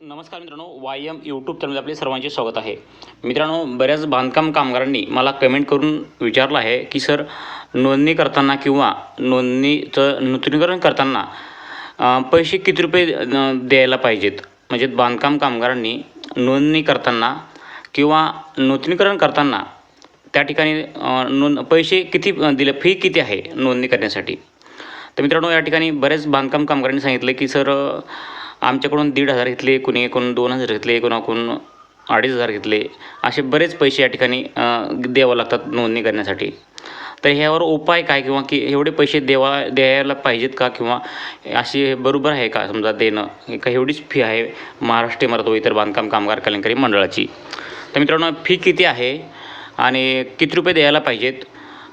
नमस्कार मित्रांनो Y M YouTube चॅनलमध्ये आपले सर्वांचे स्वागत आहे. मित्रांनो बऱ्याच बांधकाम कामगारांनी मला कमेंट करून विचारलं आहे की सर नोंदणी करताना किंवा नोंदणीचं नूतनीकरण करताना पैसे किती रुपये द्यायला पाहिजेत? म्हणजे बांधकाम कामगारांनी नोंदणी करताना किंवा नूतनीकरण करताना त्या ठिकाणी नोंद पैसे किती दिले फी किती आहे नोंदणी करण्यासाठी? तर मित्रांनो या ठिकाणी बरेच बांधकाम कामगारांनी सांगितलं की सर आमच्याकडून दीड हजार घेतले कुणी एकूण दोन हजार घेतले कोणाकडून अडीच हजार घेतले. असे बरेच पैसे या ठिकाणी द्यावं लागतात नोंदणी करण्यासाठी. तर ह्यावर उपाय काय किंवा की एवढे पैसे देवा द्यायला पाहिजेत का किंवा अशी बरोबर आहे का समजा देणं? का एवढीच फी आहे महाराष्ट्र इमारत व इतर बांधकाम कामगार कल्याणकारी मंडळाची. तर मित्रांनो फी किती आहे आणि किती रुपये द्यायला पाहिजेत?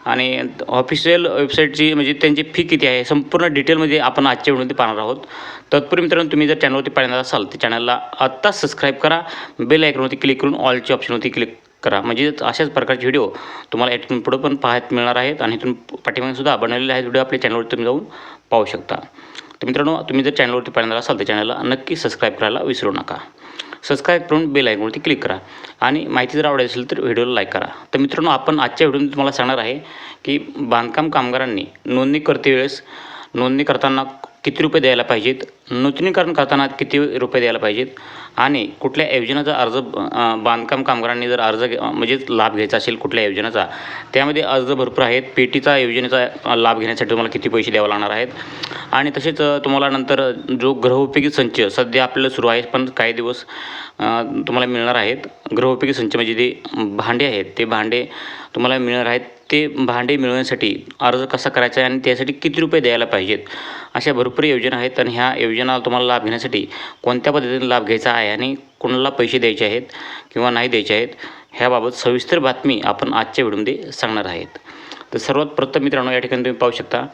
आणि ऑफिशियल वेबसाईटची म्हणजे त्यांची फी किती आहे संपूर्ण डिटेलमध्ये म्हणजे आपण आजच्या व्हिडिओमध्ये पाहणार आहोत. तत्पूर्वी मित्रांनो तुम्ही जर चॅनलवरती पाहणार असाल तर चॅनलला आत्ताच सबस्क्राईब करा. बेल आयकॉनवरती क्लिक करून ऑलची ऑप्शनवरती क्लिक करा. म्हणजे अशाच प्रकारचे व्हिडिओ तुम्हाला इथून पुढं पण पाहायला मिळणार आहेत आणि इथून पाठीमागे सुद्धा बनवलेले आहेत व्हिडिओ आपल्या चॅनलवरती तुम्ही जाऊन पाहू शकता. तर मित्रांनो तुम्ही जर चॅनलवरती पाहणार असाल तर चॅनलला नक्की सबस्क्राईब करायला विसरू नका. सबस्क्राईब करून बेल आयकॉनवरती क्लिक करा. आणि माहिती जर आवडायची असेल तर व्हिडिओला लाईक करा. तर मित्रांनो आपण आजच्या व्हिडिओमध्ये तुम्हाला सांगणार आहे की बांधकाम कामगारांनी नोंदणी करते वेळेस नोंदणी करताना किती रुपये द्यायला पाहिजेत? नूतनीकरण करताना किती रुपये द्यायला पाहिजेत? आणि कुठल्या योजनेचा अर्ज बांधकाम कामगारांनी जर अर्ज घे- म्हणजे लाभ घ्यायचा असेल कुठल्या योजनेचा त्यामध्ये अर्ज भरपूर आहेत. पेटीचा योजनेचा लाभ घेण्यासाठी तुम्हाला किती पैसे द्यावे लागणार आहेत? आणि तसेच तुम्हाला नंतर जो ग्रहोपयोगी संच सध्या आपल्याला सुरू आहे पण काही दिवस तुम्हाला मिळणार आहेत. ग्रहोपयोगी संच म्हणजे जे भांडे आहेत ते भांडे तुम्हाला मिळणार आहेत. ते भांडे मिळवण्यासाठी अर्ज कसा करायचा आहे आणि त्यासाठी किती रुपये द्यायला पाहिजेत? अशा भरपूर योजना आहेत आणि ह्या योजना तुम्हाला लाभ घेण्यासाठी कोणत्या पद्धतीने लाभ घ्यायचा आहे आणि कोणाला पैसे द्यायचे आहेत किंवा नाही द्यायचे आहेत ह्याबाबत सविस्तर बातमी आपण आजच्या व्हिडिओमध्ये सांगणार आहेत. तर सर्वात प्रथम मित्रांनो या ठिकाणी तुम्ही पाहू शकता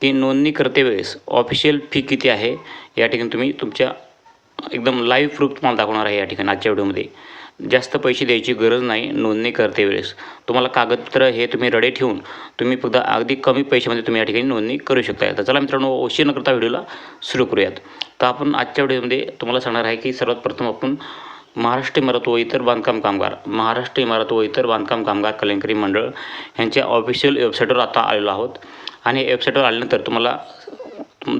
की नोंदणी करते वेळेस ऑफिशियल फी किती आहे या ठिकाणी तुम्ही तुमच्या एकदम लाईव्ह प्रूफ तुम्हाला दाखवणार आहे या ठिकाणी आजच्या व्हिडिओमध्ये. जास्त पैसे द्यायची गरज नाही नोंदणी करते वेळेस. तुम्हाला कागदपत्र हे तुम्ही रडे ठेवून तुम्ही फक्त अगदी कमी पैशामध्ये तुम्ही या ठिकाणी नोंदणी करू शकता. तर चला मित्रांनो उशीर न करता व्हिडिओला सुरू करूयात. तर आपण आजच्या व्हिडिओमध्ये तुम्हाला सांगणार आहे की सर्वात प्रथम आपण महाराष्ट्र इमारत व इतर बांधकाम कामगार महाराष्ट्र इमारत व इतर बांधकाम कामगार कलंकरी मंडळ यांच्या ऑफिशियल वेबसाईटवर आता आलेलो आहोत. आणि वेबसाईटवर आल्यानंतर तुम्हाला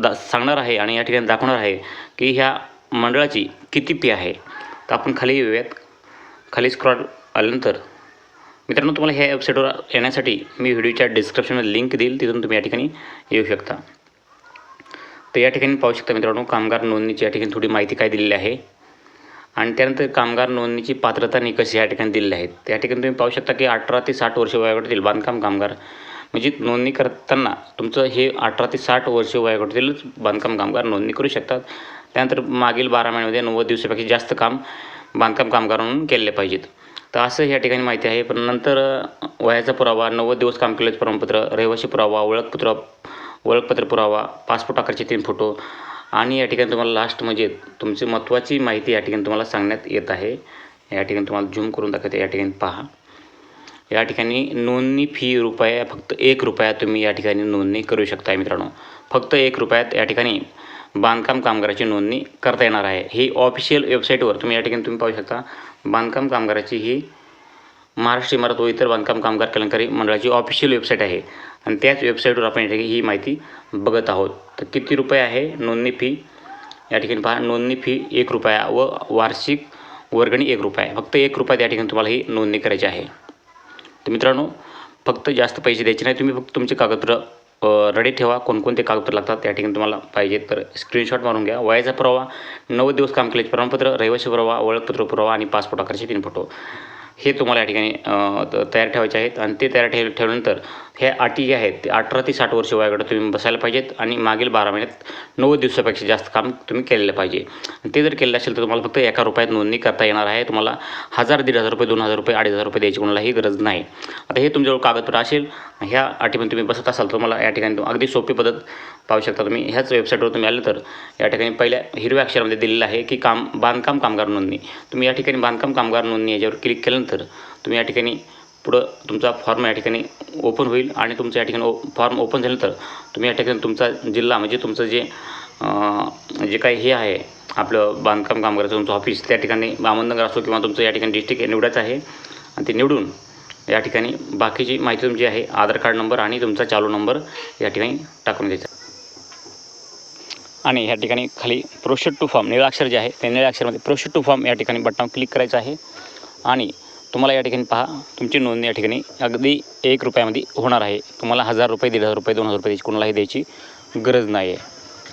दा सांगणार आहे आणि या ठिकाणी दाखवणार आहे की ह्या मंडळाची किती फी आहे. तर आपण खाली येऊयात. खाली स्क्रॉल आल्यानंतर मित्रांनो तुम्हाला ह्या वेबसाईटवर येण्यासाठी मी व्हिडिओच्या डिस्क्रिप्शनमध्ये लिंक देईल तिथून तुम्ही या ठिकाणी येऊ शकता. तर या ठिकाणी पाहू शकता मित्रांनो कामगार नोंदणीची या ठिकाणी थोडी माहिती काय दिलेली आहे. आणि त्यानंतर कामगार नोंदणीची पात्रता निकष या ठिकाणी दिलेले आहेत. त्या ठिकाणी तुम्ही पाहू शकता की अठरा ते साठ वर्ष वयोगटातील बांधकाम कामगार म्हणजे नोंदणी करताना तुमचं हे अठरा ते साठ वर्ष वयोगटातीलच बांधकाम कामगार नोंदणी करू शकतात. त्यानंतर मागील बारा महिन्यामध्ये नव्वद दिवसापेक्षा जास्त काम बांधकाम कामगार म्हणून केले पाहिजेत. तर असं या ठिकाणी माहिती आहे. पण नंतर वयाचा पुरावा नव्वद दिवस काम केलेचं प्रमाणपत्र रहिवासी पुरावा ओळखपत्र ओळखपत्र पुरावा पासपोर्ट आकारचे तीन फोटो आणि या ठिकाणी तुम्हाला लास्ट म्हणजे तुमची महत्त्वाची माहिती या ठिकाणी तुम्हाला सांगण्यात येत आहे. या ठिकाणी तुम्हाला झूम करून दाखवते. या ठिकाणी पहा. या ठिकाणी नोंदणी फी रुपया फक्त एक रुपया तुम्ही या ठिकाणी नोंदणी करू शकता मित्रांनो. फक्त एक रुपयात या ठिकाणी बांधकाम कामगाराची नोंदणी करता येणार आहे. ही ऑफिशियल वेबसाईटवर तुम्ही या ठिकाणी तुम्ही पाहू शकता. बांधकाम कामगाराची ही महाराष्ट्र इमारत व इतर बांधकाम कामगार कल्याणकारी मंडळाची ऑफिशियल वेबसाईट आहे. आणि त्याच वेबसाईटवर आपण या ठिकाणी ही माहिती बघत आहोत. तर किती रुपये आहे नोंदणी फी या ठिकाणी पहा नोंदणी फी एक रुपया व वार्षिक वर्गणी एक रुपया. फक्त एक रुपया त्या ठिकाणी तुम्हाला ही नोंदणी करायची आहे. तर मित्रांनो फक्त जास्त पैसे द्यायचे नाही. तुम्ही फक्त तुमचे कागदपत्र रेडी ठेवा. कोणकोणते कागदपत्र लागतात त्या ठिकाणी तुम्हाला पाहिजे तर स्क्रीनशॉट मारून घ्या. वयाचा पुरावा नव्वद दिवस काम केल्याचे प्रमाणपत्र रहिवासी पुरावा ओळखपत्र पुरावा आणि पासपोर्ट आकारचे तीन फोटो हे तुम्हाला या ठिकाणी तयार ठेवायचे आहेत. आणि ते तयार ठेव ठेवल्यानंतर ह्या अटी ज्या आहेत ते अठरा ते साठ वर्ष वयाकडे तुम्ही बसायला पाहिजेत आणि मागील बारा महिन्यात नव्वद दिवसापेक्षा जास्त काम तुम्ही केलेलं पाहिजे. आणि ते जर केलेलं असेल तर तुम्हाला फक्त एका रुपयात नोंदणी करता येणार आहे. तुम्हाला हजार दीड हजार रुपये दोन हजार रुपये अडीच हजार रुपये द्यायची कोणालाही गरज नाही. आता हे तुमच्याजवळ कागदपत्र असेल ह्या अटीमध्ये तुम्ही बसत असाल तर तुम्हाला या ठिकाणी अगदी सोपी पद्धत पाहू शकता तुम्ही. ह्याच वेबसाईटवर तुम्ही आलं तर या ठिकाणी पहिल्या हिरव्या अक्षरामध्ये दिलेलं आहे की काम बांधकाम कामगार नोंदणी. तुम्ही या ठिकाणी बांधकाम कामगार नोंदणी याच्यावर क्लिक केल्यानंतर तुम्ही या ठिकाणी पुढं तुमचा फॉर्म या ठिकाणी ओपन होईल आणि तुमचं या ठिकाणी ओ फॉर्म ओपन झाल्यानंतर तुम्ही या ठिकाणी तुमचा जिल्हा म्हणजे तुमचं जे जे काही हे आहे आपलं बांधकाम कामगाराचं तुमचं ऑफिस त्या ठिकाणी अहमदनगर असो किंवा तुमचं या ठिकाणी डिस्ट्रिक्ट निवडायचं आहे. आणि ते निवडून या ठिकाणी बाकीची माहिती तुमची आहे आधार कार्ड नंबर आणि तुमचा चालू नंबर या ठिकाणी टाकून द्यायचा. आणि ह्या ठिकाणी खाली प्रोशेट टू फॉर्म निळाक्षर जे आहे ते निळाक्षरमध्ये प्रोशेट टू फॉर्म या ठिकाणी बटनावर क्लिक करायचं आहे. आणि तुम्हाला या ठिकाणी पहा तुमची नोंदणी या ठिकाणी अगदी एक रुपयामध्ये होणार आहे. तुम्हाला हजार रुपये दीड हजार रुपये दोन हजार रुपये द्यायची कोणालाही द्यायची गरज नाही आहे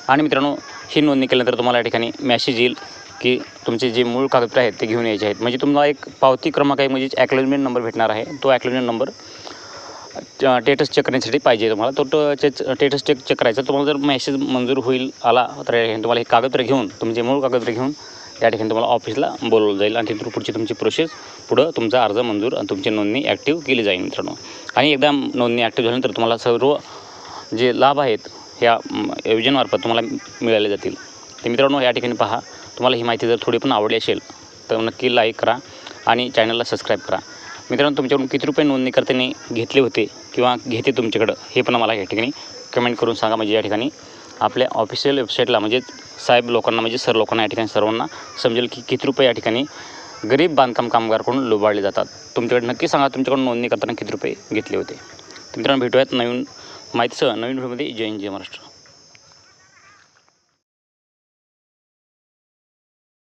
आणि मित्रांनो ही नोंदणी केल्यानंतर तुम्हाला या ठिकाणी मॅसेज येईल की तुमचे जे मूळ कागदपत्र आहेत ते घेऊन यायचे आहेत. म्हणजे तुम्हाला एक पावती क्रमांक आहे म्हणजे ॲक्नॉलेजमेंट नंबर भेटणार आहे. तो ॲक्नॉलेजमेंट नंबर टेटस चेक करण्यासाठी पाहिजे तुम्हाला. तो टेटस चेक चेक करायचा. तुम्हाला जर मेसेज मंजूर होईल आला तर या ठिकाणी तुम्हाला हे कागदपत्र घेऊन तुमचे मूळ कागदपत्र घेऊन या ठिकाणी तुम्हाला ऑफिसला बोलवलं जाईल. आणि तिथून पुढची तुमची प्रोसेस पुढं तुमचा अर्ज मंजूर आणि तुमची नोंदणी ॲक्टिव्ह केली जाईल मित्रांनो. आणि एकदा नोंदणी ॲक्टिव्ह झाल्यानंतर तुम्हाला सर्व जे लाभ आहेत ह्या योजनेमार्फत तुम्हाला मिळाले जातील. तर मित्रांनो या ठिकाणी पहा. तुम्हाला ही माहिती जर थोडी पण आवडली असेल तर नक्की लाईक करा आणि चॅनलला सबस्क्राईब करा. मित्रांनो तुमच्याकडून किती रुपये नोंदणी करताना घेतले होते किंवा घेते तुमच्याकडं हे पण मला या ठिकाणी कमेंट करून सांगा. म्हणजे या ठिकाणी आपल्या ऑफिशियल वेबसाईटला म्हणजे साहेब लोकांना म्हणजे सर लोकांना या ठिकाणी सर्वांना समजेल की किती रुपये या ठिकाणी गरीब बांधकाम कामगारकडून लुबाडले जातात. तुमच्याकडे नक्की सांगा तुमच्याकडून नोंदणी करताना किती रुपये घेतले होते. मित्रांनो भेटूयात नवीन माहितीसह नवीन व्हिडिओमध्ये जय हिंद जय महाराष्ट्र.